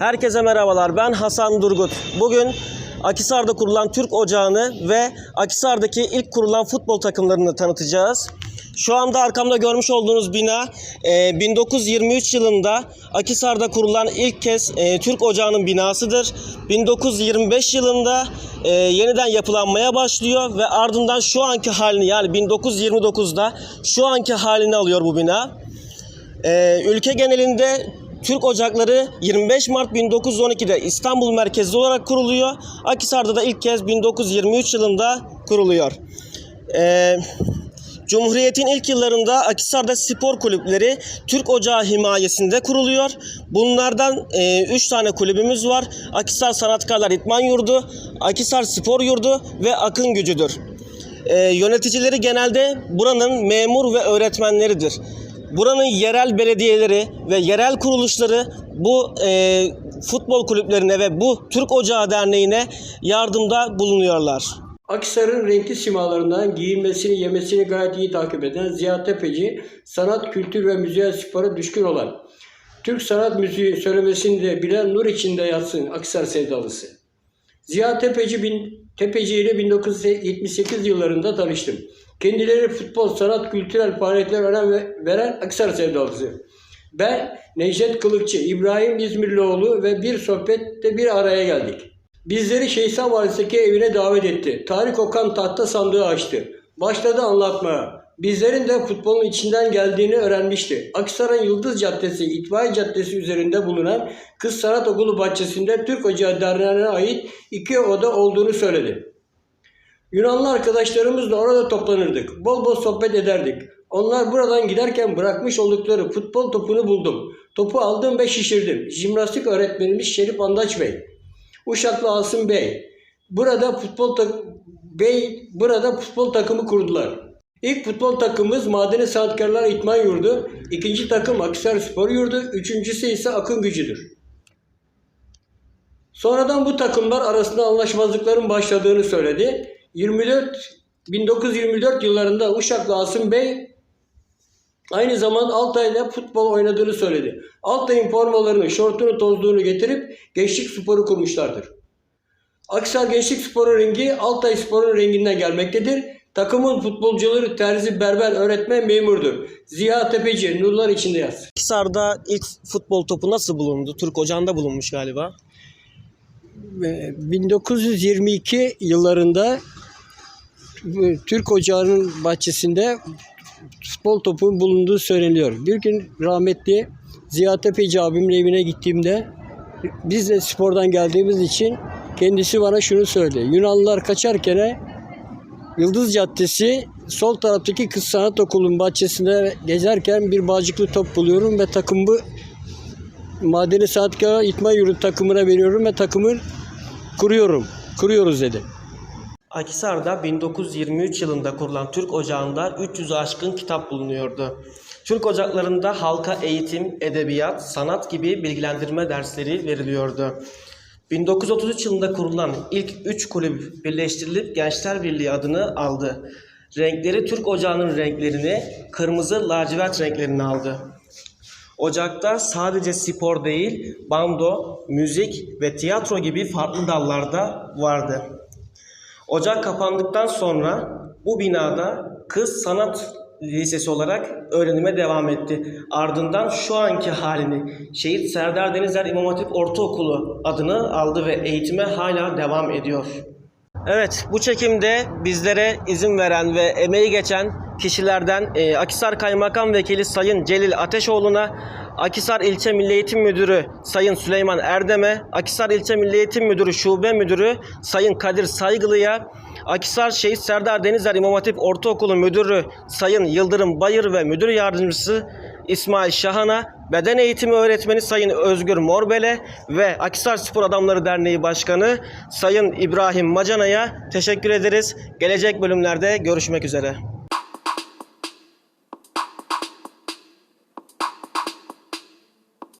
Herkese merhabalar. Ben Hasan Durgut. Bugün Akisar'da kurulan Türk Ocağı'nı ve Akisar'daki ilk kurulan futbol takımlarını tanıtacağız. Şu anda arkamda görmüş olduğunuz bina e, 1923 yılında Akisar'da kurulan ilk kez e, Türk Ocağı'nın binasıdır. 1925 yılında e, yeniden yapılanmaya başlıyor ve ardından şu anki halini yani 1929'da şu anki halini alıyor bu bina. Ülke genelinde Türk Ocakları 25 Mart 1912'de İstanbul merkezli olarak kuruluyor. Akhisar'da da ilk kez 1923 yılında kuruluyor. Ee, Cumhuriyet'in ilk yıllarında Akhisar'da spor kulüpleri Türk Ocağı himayesinde kuruluyor. Bunlardan 3 tane kulübümüz var. Akhisar Sanatkarlar İtman Yurdu, Akhisar Spor Yurdu ve Akın Gücüdür. Ee, yöneticileri genelde buranın memur ve öğretmenleridir. Buranın yerel belediyeleri ve yerel kuruluşları bu e, futbol kulüplerine ve bu Türk Ocağı Derneği'ne yardımda bulunuyorlar. Akhisar'ın renkli simalarından giyinmesini, yemesini gayet iyi takip eden Ziya Tepeci, sanat, kültür ve müziğe spora düşkün olan, Türk sanat müziği söylemesini de bilen nur içinde yatsın Akhisar sevdalısı. Ziya Tepeci, bin, Tepeci ile 1978 yıllarında tanıştım. Kendileri futbol, sanat, kültürel faaliyetlere önem ve- veren Akhisar sevdalısı. Ben Necdet Kılıkçı, İbrahim İzmirlioğlu ve bir sohbette bir araya geldik. Bizleri Şeyhsan Valisi'ndeki evine davet etti. Tarık Okan tahta sandığı açtı. Başladı anlatmaya. Bizlerin de futbolun içinden geldiğini öğrenmişti. Akhisar'ın Yıldız Caddesi, İtfaiye Caddesi üzerinde bulunan Kız Sanat Okulu bahçesinde Türk Ocağı Derneği'ne ait iki oda olduğunu söyledi. Yunanlı arkadaşlarımızla orada toplanırdık. Bol bol sohbet ederdik. Onlar buradan giderken bırakmış oldukları futbol topunu buldum. Topu aldım ve şişirdim. Jimnastik öğretmenimiz Şerif Andaç Bey. Uşaklı Asım Bey. Burada futbol Bey burada futbol takımı kurdular. İlk futbol takımımız Madeni Sanatkarlar İtman Yurdu, ikinci takım Akhisar Spor Yurdu, üçüncüsü ise Akın Gücüdür. Sonradan bu takımlar arasında anlaşmazlıkların başladığını söyledi. 24 1924 yıllarında Uşaklı Asım Bey aynı zamanda Altay'la futbol oynadığını söyledi. Altay'ın formalarını, şortunu, tozluğunu getirip Gençlik Sporu kurmuşlardır. Akhisar Gençlik Sporu rengi Altay Spor'un renginden gelmektedir. Takımın futbolcuları terzi, berber, öğretmen, memurdur. Ziya Tepeci, nurlar içinde yaz. Akhisar'da ilk futbol topu nasıl bulundu? Türk Ocağı'nda bulunmuş galiba. Ve 1922 yıllarında e, Türk Ocağı'nın bahçesinde futbol topunun bulunduğu söyleniyor. Bir gün rahmetli Ziya Tepeci abimin evine gittiğimde biz de spordan geldiğimiz için kendisi bana şunu söyledi. Yunanlılar kaçarken Yıldız Caddesi sol taraftaki Kız Sanat Okulu'nun bahçesinde gezerken bir bağcıklı top buluyorum ve takımı Madeni Sanatkarlar İtman Yurdu takımına veriyorum ve takımı kuruyorum. Kuruyoruz dedi. Akhisar'da 1923 yılında kurulan Türk Ocağı'nda 300'ü aşkın kitap bulunuyordu. Türk Ocaklarında halka eğitim, edebiyat, sanat gibi bilgilendirme dersleri veriliyordu. 1933 yılında kurulan ilk 3 kulüp birleştirilip Gençler Birliği adını aldı. Renkleri Türk Ocağı'nın renklerini, kırmızı lacivert renklerini aldı. Ocak'ta sadece spor değil, bando, müzik ve tiyatro gibi farklı dallarda vardı. Ocak kapandıktan sonra bu binada kız sanat lisesi olarak öğrenime devam etti. Ardından şu anki halini Şehit Serdar Denizer İmam Hatip Ortaokulu adını aldı ve eğitime hala devam ediyor. Evet bu çekimde bizlere izin veren ve emeği geçen kişilerden e, Akhisar Kaymakam Vekili Sayın Celil Ateşoğlu'na, Akhisar İlçe Milli Eğitim Müdürü Sayın Süleyman Erdem'e, Akhisar İlçe Milli Eğitim Müdürü Şube Müdürü Sayın Kadir Saygılı'ya, Akhisar Şehit Serdar Denizer İmam Hatip Ortaokulu Müdürü Sayın Yıldırım Bayır ve Müdür Yardımcısı İsmail Şahan'a, Beden Eğitimi Öğretmeni Sayın Özgür Morbel'e ve Akhisar Spor Adamları Derneği Başkanı Sayın İbrahim Macana'ya teşekkür ederiz. Gelecek bölümlerde görüşmek üzere.